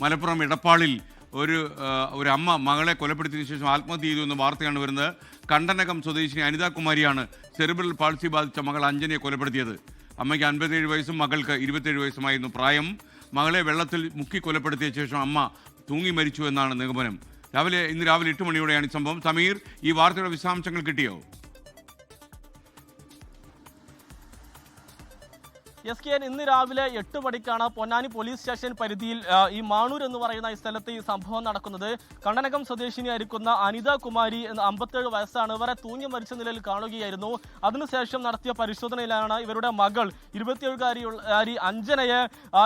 മലപ്പുറം ഇടപ്പാളിൽ ഒരു ഒരു അമ്മ മകളെ കൊലപ്പെടുത്തിയതിനു ശേഷം ആത്മഹത്യ ചെയ്തു എന്ന വാർത്തയാണ് വരുന്നത്. കണ്ടനകം സ്വദേശിനി അനിതാകുമാരിയാണ് സെറിബ്രൽ പാൾസി ബാധിച്ച മകൾ അഞ്ജനയെ കൊലപ്പെടുത്തിയത്. അമ്മയ്ക്ക് അൻപത്തേഴ് വയസ്സും മകൾക്ക് ഇരുപത്തേഴ് വയസ്സുമായിരുന്നു പ്രായം. മകളെ വെള്ളത്തിൽ മുക്കി കൊലപ്പെടുത്തിയ ശേഷം അമ്മ തൂങ്ങി മരിച്ചു എന്നാണ് നിഗമനം. രാവിലെ ഇന്ന് രാവിലെ എട്ട് മണിയോടെയാണ് ഈ സംഭവം. സമീർ ഈ വാർത്തയുടെ വിശദാംശങ്ങൾ കിട്ടിയോ? എസ് കെ ഇന്ന് രാവിലെ എട്ട് മണിക്കാണ് പൊന്നാനി പോലീസ് സ്റ്റേഷൻ പരിധിയിൽ ഈ മാണൂർ എന്ന് പറയുന്ന ഈ സ്ഥലത്ത് ഈ സംഭവം നടക്കുന്നത്. കണ്ണനകം സ്വദേശിനിയായിരിക്കുന്ന അനിത കുമാരി എന്ന അമ്പത്തേഴ് വയസ്സാണ്. ഇവരെ തൂങ്ങി മരിച്ച നിലയിൽ കാണുകയായിരുന്നു. അതിനുശേഷം നടത്തിയ പരിശോധനയിലാണ് ഇവരുടെ മകൾ ഇരുപത്തിയേഴുകാരി അഞ്ജനയെ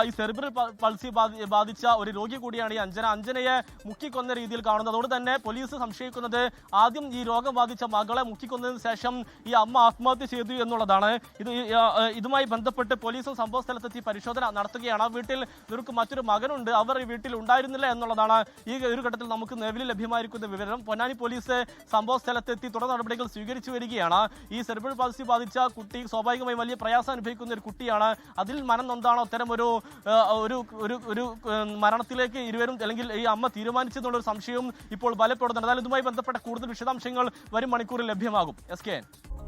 ഈ സെറിബ്രൽ പൾസി ബാധിച്ച ഒരു രോഗി കൂടിയാണ് ഈ അഞ്ജന. അഞ്ജനയെ മുക്കിക്കൊന്ന രീതിയിൽ കാണുന്നത് അതുകൊണ്ട് തന്നെ പോലീസ് സംശയിക്കുന്നത് ആദ്യം ഈ രോഗം ബാധിച്ച മകളെ മുക്കിക്കൊന്നതിന് ശേഷം ഈ അമ്മ ആത്മഹത്യ ചെയ്തു എന്നുള്ളതാണ്. ഇത് ഇതുമായി ബന്ധപ്പെട്ട് പോലീസ് സംഭവ സ്ഥലത്തെത്തി പരിശോധന നടത്തുകയാണ്. വീട്ടിൽ ഇവർക്ക് മറ്റൊരു മകനുണ്ട്. അവർ ഈ വീട്ടിൽ ഉണ്ടായിരുന്നില്ല എന്നുള്ളതാണ് ഈ ഒരു ഘട്ടത്തിൽ നമുക്ക് നിലവിൽ ലഭ്യമായിരിക്കുന്ന വിവരം. പൊന്നാനി പോലീസ് സംഭവ സ്ഥലത്തെത്തി തുടർ നടപടികൾ സ്വീകരിച്ചു വരികയാണ്. ഈ സെറിബ്രൽ പാൾസി ബാധിച്ച കുട്ടി സ്വാഭാവികമായി വലിയ പ്രയാസം അനുഭവിക്കുന്ന ഒരു കുട്ടിയാണ്. അതിൽ മനം നൊന്താണോ അത്തരം ഒരു ഒരു ഒരു മരണത്തിലേക്ക് ഇരുവരും അല്ലെങ്കിൽ ഈ അമ്മ തീരുമാനിച്ചെന്നുള്ള ഒരു സംശയവും ഇപ്പോൾ ബലപ്പെടുന്നുണ്ട്. എന്നാൽ ഇതുമായി ബന്ധപ്പെട്ട കൂടുതൽ വിശദാംശങ്ങൾ വരും മണിക്കൂറിൽ ലഭ്യമാകും. S K